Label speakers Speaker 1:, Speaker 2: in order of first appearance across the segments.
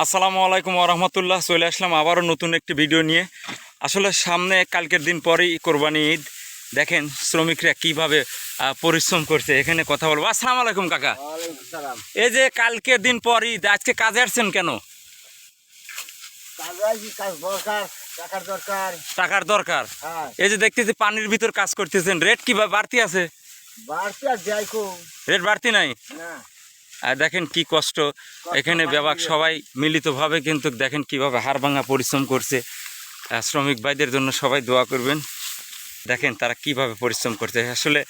Speaker 1: আসসালামু আলাইকুম রহমতুল্লাহ। চলে আসলাম আবারও নতুন একটি ভিডিও নিয়ে। আসলে সামনে কালকের দিন পরেই কোরবানি ঈদ। দেখেন শ্রমিকরা কীভাবে পরিশ্রম করছে এখানে কথা বলব। আসসালামু আলাইকুম কাকা। এই যে কালকের দিন পর ঈদ আজকে কাজে আসছেন কেন?
Speaker 2: টাকার দরকার। হ্যাঁ।
Speaker 1: এই যে দেখতেছি পানির ভিতর কাজ করতেছেন। রেট কীভাবে বাড়তি আছে? রেট বাড়তি নাই? আর দেখেন কি কষ্ট। এখানে ব্যাপক সবাই মিলিতভাবে কিন্তু দেখেন কীভাবে হাড় ভাঙা পরিশ্রম করছে। শ্রমিক ভাইদের জন্য সবাই দোয়া করবেন। দেখেন তারা কীভাবে পরিশ্রম করছে। আসলে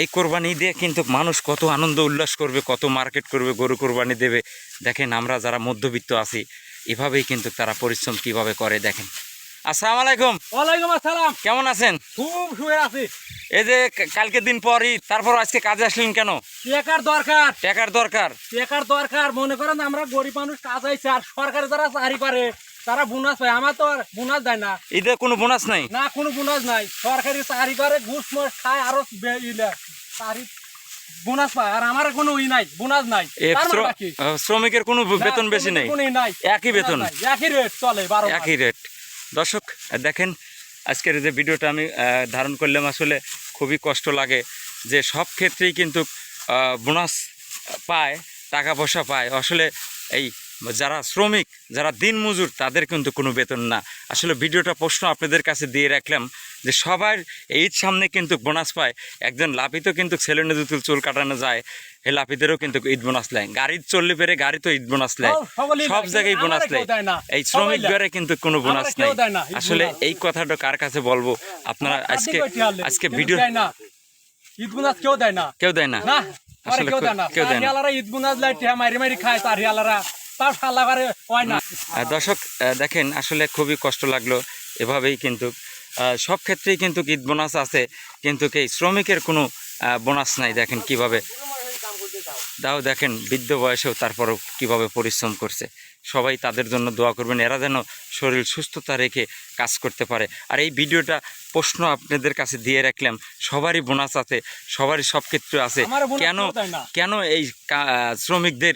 Speaker 1: এই কোরবানি দিয়ে কিন্তু মানুষ কত আনন্দ উল্লাস করবে, কত মার্কেট করবে, গরু কোরবানি দেবে। দেখেন আমরা যারা মধ্যবিত্ত আছি, এভাবেই কিন্তু তারা পরিশ্রম কীভাবে করে দেখেন। আসসালামু আলাইকুম।
Speaker 3: ওয়ালাইকুম আসসালাম।
Speaker 1: কেমন আছেন?
Speaker 3: খুব শুয়ে আছি।
Speaker 1: এই যে কা- কালকের দিন পরই তারপর আজকে কাজে আসলেন কেন?
Speaker 3: টেকার দরকার।
Speaker 1: টাকার দরকার।
Speaker 3: টেকার দরকার। মনে করেন আমরা গরিব মানুষ কাজ আইছে আর সরকার যারা চাকরি তারা বোনাস পায়। আমার তো বোনাস দেয় না।
Speaker 1: ঈদে কোনো বোনাস নাই?
Speaker 3: না কোনো বোনাস নাই। সরকারি চাকরি করে ঘুষ মুষ খায় আরও চাকরি বোনাস পায়। আর আমার কোনো ই নাই বোনাস নাই। মানে
Speaker 1: শ্রমিকের কোনো বেতন বেশি নেই।
Speaker 3: কোনো নাই।
Speaker 1: একই বেতন।
Speaker 3: একই রেট চলে বারো
Speaker 1: একই রেট দর্শক, দেখেন, আজকের যে ভিডিওটা আমি ধারণ করলাম, আসলে খুবই কষ্ট লাগে যে সব ক্ষেত্রেই কিন্তু বোনাস পায়, টাকা পয়সা পায়। আসলে এই যারা শ্রমিক যারা দিনমজুর তাদের কিন্তু কোনো বেতন না। আসলে ভিডিওটা প্রশ্ন আপনাদের কাছে দিয়ে রাখলাম যে সবার ঈদ সামনে কিন্তু বোনাস পায়। একজন লাপিত কিন্তু ছেলে নদীতে চুল কাটানো যায় এই লাপিদেরও কিন্তু ঈদ বোনাস নেয়। গাড়ি চললে পেরে গাড়ি তো ঈদ বোনাস নেয়।
Speaker 3: সব-।
Speaker 1: জায়গায় বোনাস নেয়। এই শ্রমিক। ঘরে কিন্তু কোনো বোনাস নাই আসলে এই কথাটা কার কাছে বলব? আপনারা আজকে আজকে ভিডিও
Speaker 3: ঈদ বোনাস কেউ দেয় না।
Speaker 1: কেউ দেয় না। আসলে
Speaker 3: কেউ দেয় না। ঈদ বোনাস লাই মারি মারি খায় চারিয়ালারা
Speaker 1: দর্শক দেখেন, আসলে খুবই কষ্ট লাগল এভাবেই কিন্তু সব ক্ষেত্রেই কিন্তু ঈদ বোনাস আছে, কিন্তু এই শ্রমিকের কোনো বোনাস নাই, দেখেন কীভাবে দাও দেখেন বৃদ্ধ বয়সেও তারপরও কীভাবে পরিশ্রম করছে। সবাই তাদের জন্য দোয়া করবেন এরা যেন শরীর সুস্থতা রেখে কাজ করতে পারে। আর এই ভিডিওটা প্রশ্ন আপনাদের কাছে দিয়ে রাখলাম সবারই বোনাস আছে সবারই সব ক্ষেত্রে আছে। কেন। কেন এই শ্রমিকদের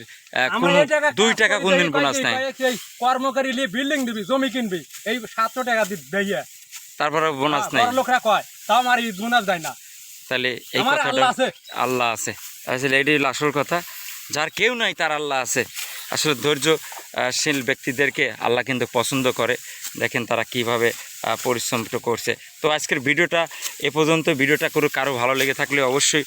Speaker 1: কোনো
Speaker 3: এই
Speaker 1: দুই টাকা
Speaker 3: করি,
Speaker 1: কোনদিন বোনাস
Speaker 3: এই এই কর্মকারী নিয়ে বিল্ডিং দিবি জমি কিনবি এই সাতশো টাকা দিয়ে
Speaker 1: তারপরে বোনাস নাই।
Speaker 3: লোকরা কয় তাও আমার ঈদ বোনাস দেয় না।
Speaker 1: তাহলে এই কথাটা
Speaker 3: আল্লাহ আছে।
Speaker 1: আসলে এটাই আসল কথা। যার কেউ নাই তার আল্লাহ আছে। আসলে ধৈর্যশীল ব্যক্তিদেরকে আল্লাহ কিন্তু পছন্দ করে। দেখেন তারা কীভাবে আহ, পরিশ্রমটা করছে। তো আজকের ভিডিওটা এ পর্যন্ত। ভিডিওটা করে কারও ভালো লেগে থাকলে অবশ্যই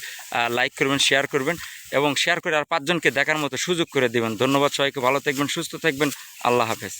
Speaker 1: লাইক করবেন শেয়ার করবেন এবং শেয়ার করে আর পাঁচজনকে দেখার মতো সুযোগ করে দেবেন। ধন্যবাদ সবাইকে। ভালো থাকবেন সুস্থ থাকবেন। আল্লাহ হাফেজ।